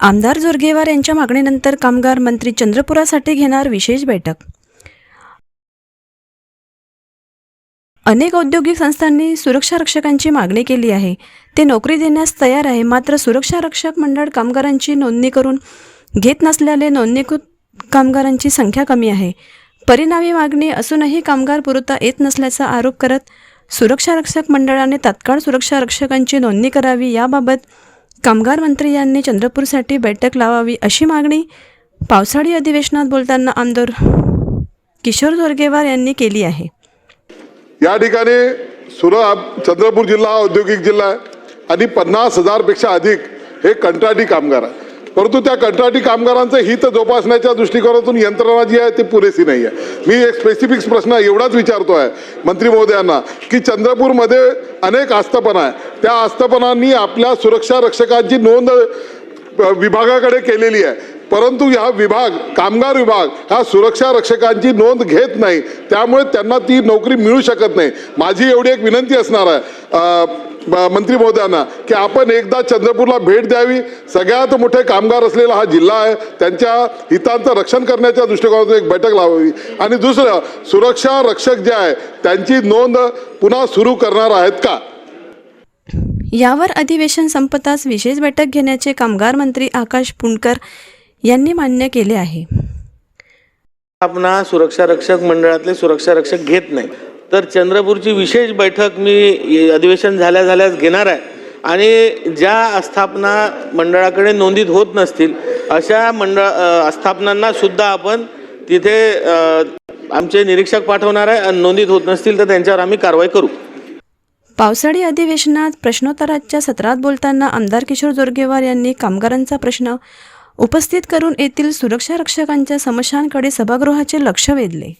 आमदार जोरगेवार यांच्या मागणीनंतर कामगार मंत्री चंद्रपुरासाठी घेणार विशेष बैठक. अनेक औद्योगिक संस्थांनी सुरक्षा रक्षकांची मागणी केली आहे. ते नोकरी देण्यास तयार आहे मात्र सुरक्षा रक्षक मंडळ कामगारांची नोंदणी करून घेत नसल्याने नोंदणीकृत कामगारांची संख्या कमी आहे. परिणामी मागणी असूनही कामगार पुरवता येत नसल्याचा आरोप करत सुरक्षा रक्षक मंडळाने तात्काळ सुरक्षा रक्षकांची नोंदणी करावी याबाबत कामगार मंत्री यांनी चंद्रपूरसाठी बैठक लावावी अशी मागणी पावसाळी अधिवेशनात बोलताना आमदार किशोर जोरगेवार यांनी केली आहे. या ठिकाणी सुरू चंद्रपूर जिल्हा हा औद्योगिक जिल्हा आहे आणि पन्नास हजारपेक्षा अधिक हे कंत्राटी कामगार आहे परंतु त्या कंत्राटी कामगारांचं हित जोपासण्याच्या दृष्टिकोनातून यंत्रणा जी आहे ती पुरेसी नाही आहे. मी एक स्पेसिफिक प्रश्न एवढाच विचारतो आहे मंत्री महोदयांना की चंद्रपूरमध्ये अनेक आस्थापना आहे त्या आस्थापनांनी आपल्या सुरक्षा रक्षकांची नोंद विभागाकडे केलेली आहे. परंतु हा विभाग कामगार विभाग हा सुरक्षा रक्षकांची नोंद घेत नाही. त्यामुळे त्यांना ती नोकरी मिळू शकत नाही. माझी एवढी एक विनंती असणार आहे. मंत्री महोदयांना की आपण एकदा चंद्रपूरला भेट द्यावी. सगळ्यात मोठे कामगार असलेला हा जिल्हा आहे. त्यांच्या हितांचं रक्षण करण्याच्या दृष्टिकोनातून एक बैठक लावावी. आणि दुसरं सुरक्षा रक्षक जे आहे त्यांची नोंद पुन्हा सुरू करणार आहेत का? यावर अधिवेशन संपताच विशेष बैठक घेण्याचे कामगार मंत्री आकाश पुणकर यांनी मान्य केले आहे. आपणा सुरक्षा रक्षक मंडळातले सुरक्षा रक्षक घेत नाही. तर चंद्रपूरची विशेष बैठक मी अधिवेशन झाल्या झाल्यास घेणार आहे. आणि ज्या आस्थापना मंडळाकडे नोंदीत होत नसतील अशा मंडळ आस्थापनांना सुद्धा आपण तिथे आमचे निरीक्षक पाठवणार आहे. आणि नोंदीत होत नसतील तर त्यांच्यावर आम्ही कारवाई करू. पावसाळी अधिवेशनात प्रश्नोत्तराच्या सत्रात बोलताना आमदार किशोर जोरगेवार यांनी कामगारांचा प्रश्न उपस्थित करून येथील सुरक्षा रक्षकांच्या समस्यांकडे सभागृहाचे लक्ष वेधले.